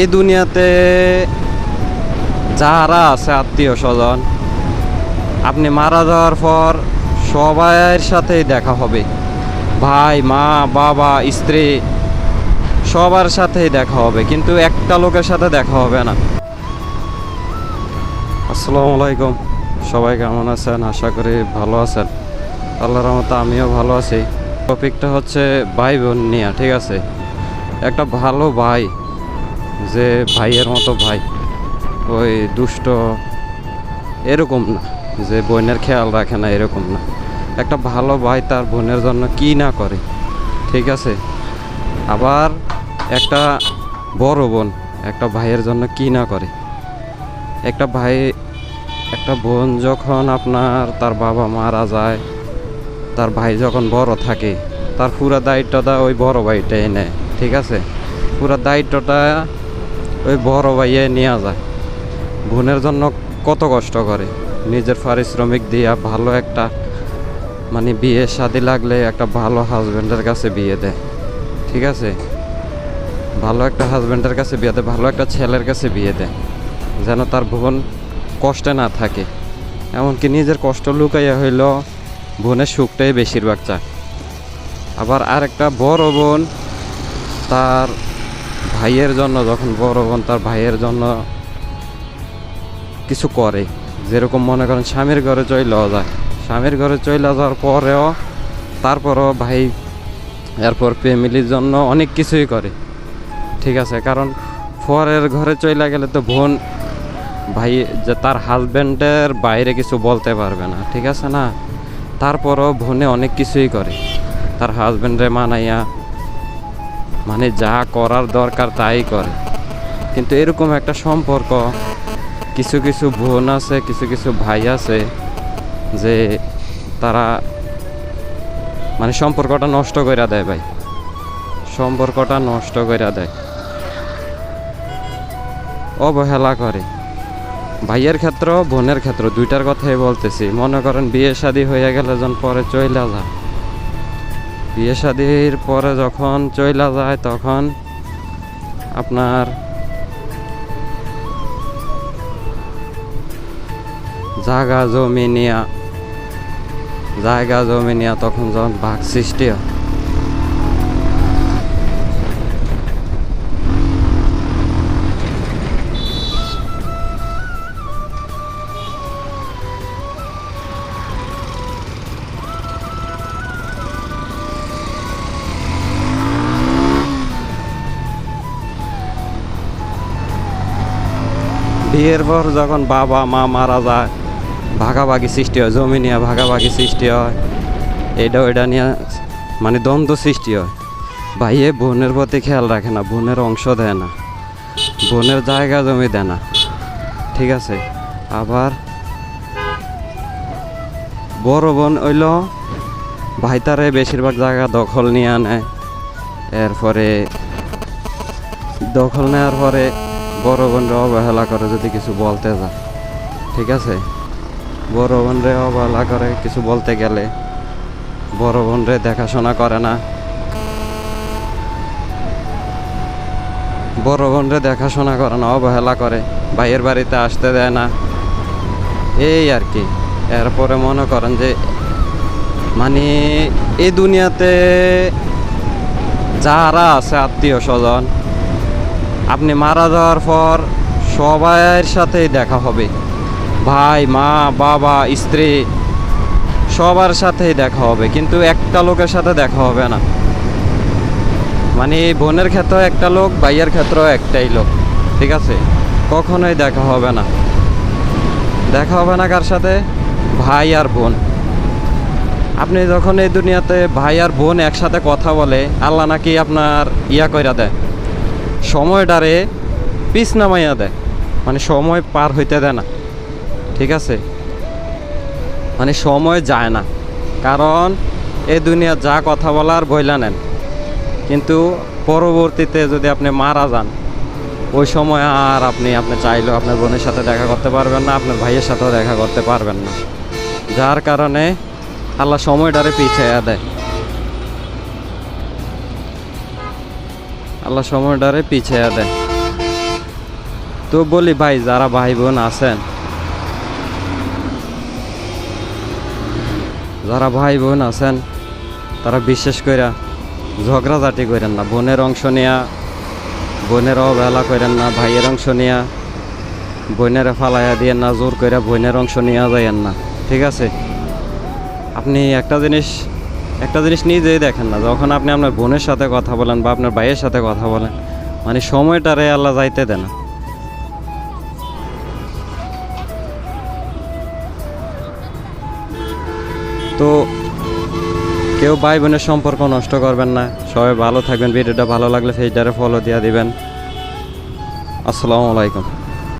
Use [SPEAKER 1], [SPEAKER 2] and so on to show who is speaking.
[SPEAKER 1] এই দুনিয়াতে যারা আছে আত্মীয় স্বজন, আপনি মারা যাওয়ার পর সবার সাথেই দেখা হবে। ভাই, মা, বাবা, স্ত্রী, সবার সাথেই দেখা হবে, কিন্তু একটা লোকের সাথে দেখা হবে না। আসসালামু আলাইকুম। সবাই কেমন আছেন? আশা করি ভালো আছেন। আল্লাহর রহমতে আমিও ভালো আছি। টপিকটা হচ্ছে ভাই বোন নিয়ে, ঠিক আছে? একটা ভালো ভাই যে ভাইয়ের মতো ভাই, ওই দুষ্ট, এরকম না। যে বোনের খেয়াল রাখে না, এরকম না। একটা ভালো ভাই তার বোনের জন্য কি না করে, ঠিক আছে? আবার একটা বড় বোন, একটা ভাইয়ের জন্য কি না করে? একটা ভাই, একটা বোন যখন আপনার, তার বাবা মারা যায়, তার ভাই যখন বড় থাকে, তার পুরো দায়িত্বটা ওই বড় ভাইটাই নেয়, ঠিক আছে? পুরো দায়িত্বটা ওই বড় ভাইয়ে নিয়ে যায়। বোনের জন্য কত কষ্ট করে। নিজের পারিশ্রমিক দিয়া ভালো একটা মানে বিয়ে, শাদি লাগলে একটা ভালো হাজব্যান্ডের কাছে বিয়ে দেয়। ঠিক আছে? ভালো একটা হাজব্যান্ডের কাছে বিয়ে দেয়, ভালো একটা ছেলের কাছে বিয়ে দেয়। যেন তার বোন কষ্টে না থাকে। এমনকি নিজের কষ্ট লুকাইয়া হইল, বোনের সুখটাই বেশিরভাগ চায়। আবার আরেকটা বড় বোন, তার ভাইয়ের জন্য, যখন বড় বোন তার ভাইয়ের জন্য কিছু করে। যেরকম মনে করেন স্বামীর ঘরে চইলেও যায়। স্বামীর ঘরে চইলে যাওয়ার পরেও তারপরও ভাই, এরপর ফ্যামিলির জন্য অনেক কিছুই করে। ঠিক আছে, কারণ পরের ঘরে চইলা গেলে তো বোন, ভাই যে তার হাজব্যান্ডের বাইরে কিছু বলতে পারবে না, ঠিক আছে না? তারপরও বোনে অনেক কিছুই করে। তার হাজব্যান্ডে মানাইয়া মানে যা করার দরকার তাই করে। কিন্তু এরকম একটা সম্পর্ক, কিছু কিছু বোন আছে, কিছু কিছু ভাই আছে, যে তারা মানে সম্পর্কটা নষ্ট করে দেয় ভাই। সম্পর্কটা নষ্ট করে দেয়। অবহেলা করে। ভাইয়ের ক্ষেত্র, বোনের ক্ষেত্র দুইটার কথাই বলতেছি। মনে করেন বিয়ে শাদী হয়ে গেলে যখন পরে চইলা যায়। বিয়ে শাদির পরে যখন চইলা যায় তখন আপনার জায়গা জমি নিয়া জায়গা জমি নিয়া তখন যখন ভাগ সৃষ্টি হয়। বিয়ের পর যখন বাবা, মা মারা যায়, ভাগাভাগি সৃষ্টি হয়, জমি নিয়ে ভাগাভাগি সৃষ্টি হয়। এটা ওইটা নিয়ে মানে দ্বন্দ্ব সৃষ্টি হয়। ভাইয়ে বোনের প্রতি খেয়াল রাখে না, বোনের অংশ দেয় না, বোনের জায়গা জমি দেয় না। ঠিক আছে, আবার বড় বোন হইল, ভাই তারে বেশিরভাগ জায়গা দখল নিয়ে নেয় এরপরে দখল নেওয়ার পরে বড় বোনরে অবহেলা করে যদি কিছু বলতে যায় ঠিক আছে? বড় বোনরে অবহেলা করে কিছু বলতে গেলে বড় বোনরে দেখাশোনা করে না। বড় বোনরে দেখাশোনা করে না, অবহেলা করে, ভাইয়ের বাড়িতে আসতে দেয় না। এই আর কি। এরপরে মনে করেন যে মানে এই দুনিয়াতে যারা আছে আত্মীয় স্বজন আপনি মারা যাওয়ার পর সবার সাথেই দেখা হবে। ভাই, মা, বাবা, স্ত্রী, সবার সাথেই দেখা হবে, কিন্তু একটা লোকের সাথে দেখা হবে না। মানে বোনের ক্ষেত্রেও একটা লোক, ভাইয়ের ক্ষেত্রেও একটাই লোক, ঠিক আছে? কখনোই দেখা হবে না। দেখা হবে না কার সাথে? ভাই আর বোন। আপনি যখন এই দুনিয়াতে ভাই আর বোন একসাথে কথা বলে, আল্লাহ নাকি আপনার ইয়া কইরা দেয়। সময়টারে পিছ নামাইয়া দেয়। মানে সময় পার হইতে দেয় না। ঠিক আছে? মানে সময় যায় না। কারণ এ দুনিয়া যা কথা বলার বইলা নেন। কিন্তু পরবর্তীতে যদি আপনি মারা যান, ওই সময় আর আপনি আপনি চাইলেও আপনার বোনের সাথে দেখা করতে পারবেন না, আপনার ভাইয়ের সাথেও দেখা করতে পারবেন না। যার কারণে আল্লাহ সময়টারে পিছিয়ে দেয়। আল্লাহ সময়টারে পিছিয়ে দেয়। তো বলি ভাই, যারা ভাই বোন আছেন, যারা ভাই বোন আছেন, তারা বিশেষ করে ঝগড়াঝাটি করেন না। বোনের অংশ নেয়া, বোনের অবহেলা করেন না, ভাইয়ের অংশ নেয়া, বোনের ফালাইয়া দিয়েন না, জোর করে বোনের অংশ নেওয়া যায়েন না। ঠিক আছে? আপনি একটা জিনিস একটা জিনিস নিজেই দেখেন না, যখন আপনি আপনার বোনের সাথে কথা বলেন বা আপনার ভাইয়ের সাথে কথা বলেন মানে সময়টারে আল্লাহ যাইতে দেন না। তো কেউ ভাই বোনের সম্পর্ক নষ্ট করবেন না, সবাই ভালো থাকবেন, ভিডিওটা ভালো লাগলে ফেসটারে ফলো দিয়ে দিবেন। আসসালামু আলাইকুম।